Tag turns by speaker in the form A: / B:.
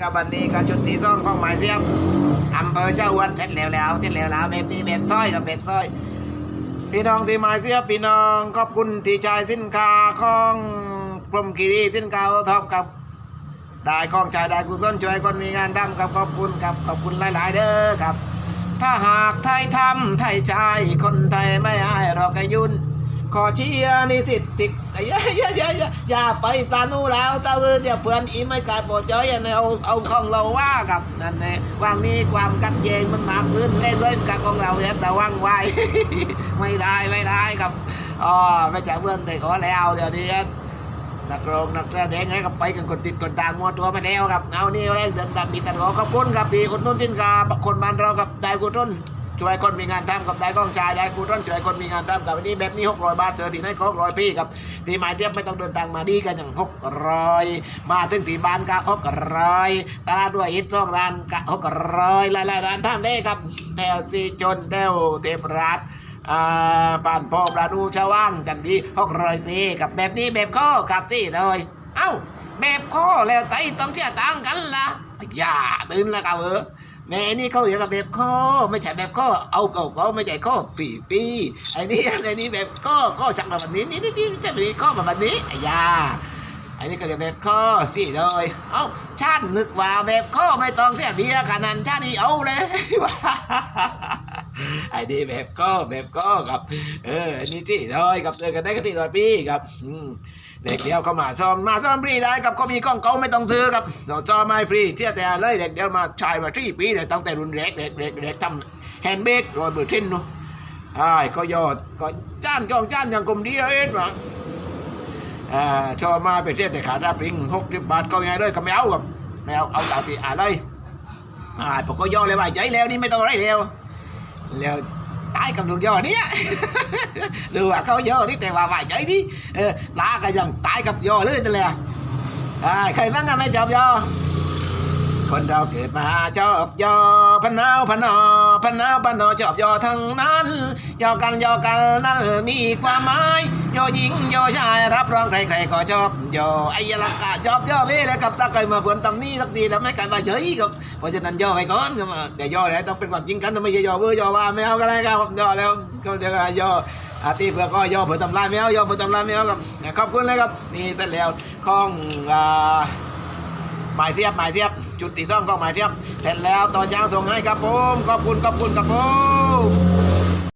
A: กับวันนี้ก็ชุดที่สองของหมายเสียบอำเภอเจ้าวันเสร็จแล้วแล้วเสร็จแล้วแล้วแบบนี้แบบซอยกับแบบซอย พี่น้องที่หมายเสียพี่น้องขอบคุณที่จ่ายสินค้าของกรมกิรีสินค้าท็อปกับได้กองชายได้กุศลช่วยคนมีงานทำครับขอบคุณครับขอบคุณหลาย ๆ เด้อครับ ถ้าหากไทยทำไทยใจคนไทยไม่อายเรากยุ่น ขอเชียร์นิสิตติกอย่าอย่าอย่าอย่าอย่าไปปลานูแล้วเจ้าเออเดี๋ยวเพื่อนอีไม่กลายปรดเจ้ยเอาเอาของเราว่ากับนั่นแน่วางนี้ความกัดแยงมันมากขึ้นเล่นเล่นกับของเราเนี่ยแต่ว่างไวไม่ได้ไม่ได้ครับอ๋อไม่ใช่เพื่อนแต่ขอแล้วเดี๋ยวนี้นักร้องนักแสดงไงก็ไปกันคนติดคนตามมัวตัวมาแล้วครับเอานี่แรงเดินตามมีตลอดขอบคุณครับพี่คนนุ่นทินกาคนบ้านเรากับได้กุต้น ช่วยคนมีงานทำกับได้กล้องชายได้กุต้นช่วยคนมีงานทำกับวันนี้แบบนี้หกร้อยบาทเจอที่ไหนก็หกร้อยพี่ครับที่หมายเทียบไม่ต้องเดินทางมาดีกันอย่างหกร้อยมาถึงที่บ้านก็หกร้อยตลาดด้วยอิทสองร้านก็หกร้อยหลายๆร้านทำได้ครับแถวซีจนแถวเทพรัตน์อ่าป่านพ่อปลาดูชาวว่างจันดีหกร้อยปีกับแบบนี้แบบข้อกับสิเลย เอ้า แบบข้อแล้วไตต้องเที่ยต่างกันละอย่าตื่นล้วกับเออ แม่นี่เขาเรียกว่าแบบข้อไม่ใช่แบบข้อเอาเก่าเขาไม่ใช่ข้อปีปีไอ้นี่ไอ้นี่แบบข้อข้อจักมาแบบนี้นี่นี่นี่ใช่แบบนี้ข้อมาแบบนี้ไอ้ยาไอ้นี่ก็เรียกแบบข้อสิเลยเอ้าชาตินึกว่าแบบข้อไม่ต้องเสียเบียร์ขนาดชาตินี้เอาเลยไอ้นี่แบบก็แบบก็ครับ เอออันนี้ที่ร้อยกับเจอกันได้ก็ที่ร้อยปีครับ อืม เด็กเดียวเข้ามาซ้อมมาซ้อมฟรีได้ครับก็มีกล้องเก่าไม่ต้องซื้อครับเราซ้อมไม่ฟรีเที่ยแต่เลยเด็กเดียวมาชายมาที่ปีเลยตั้งแต่รุ่นเล็กเด็กเด็กเด็กทำแฮนด์เบกรอยเบอร์ทินเนาะใช่ก็ยอดก็จ้านกองจ้านอย่างกลมดีเองหรออ่าชอบมาไปเที่ยแต่ขาดาปริงหกสิบบาทก็ยังไงเลยก็ไม่เอาครับไม่เอาเอาตามที่อ่านเลยอ่าผมก็ย่อเลยว่าใจแล้วนี่ไม่ต้องอะไรแล้วแล้ว ตายกับลูกย่อเนี้ยหรือว่าเขาย่อที่แต่ว่าไหวใจที่เออตาก็ยังตายกับยอเลยนั่นแหละใครบ้างก็ไม่ชอบยอคนเราเกิดมาชอบยอพะนาวพนอพะนาวพนอชอบยอทั้งนั้นยอกันยอกันนั่นมีความหมาย โย่หญิงโย่ชายรับรองใครๆก็ชอบโย่ไอ้ยลักกะชอบย่อเว้ยแล้วกับตาเคยมาเพื่อนตำนี้สักทีแล้วไม่กันมาเฉยกับเพราะฉะนั้นย่อไปก่อนก็มาแต่ย่อแล้วต้องเป็นความจริงกันไม่ใช่ย่อเบื่อย่อว่าไม่เอาก็ได้ครับย่อแล้วก็เดี๋ยวย่ออาตีเพื่อก็ย่อเพื่อทำลายไม่เอาย่อเพื่อทำลายไม่เอาครับขอบคุณเลยครับนี่เสร็จแล้วของอ่าหมายเสียบหมายเสียบ จุดที่ต้องก็หมายเสียบเสร็จแล้วต่อเช้าส่งให้ครับผมขอบคุณขอบคุณครับผม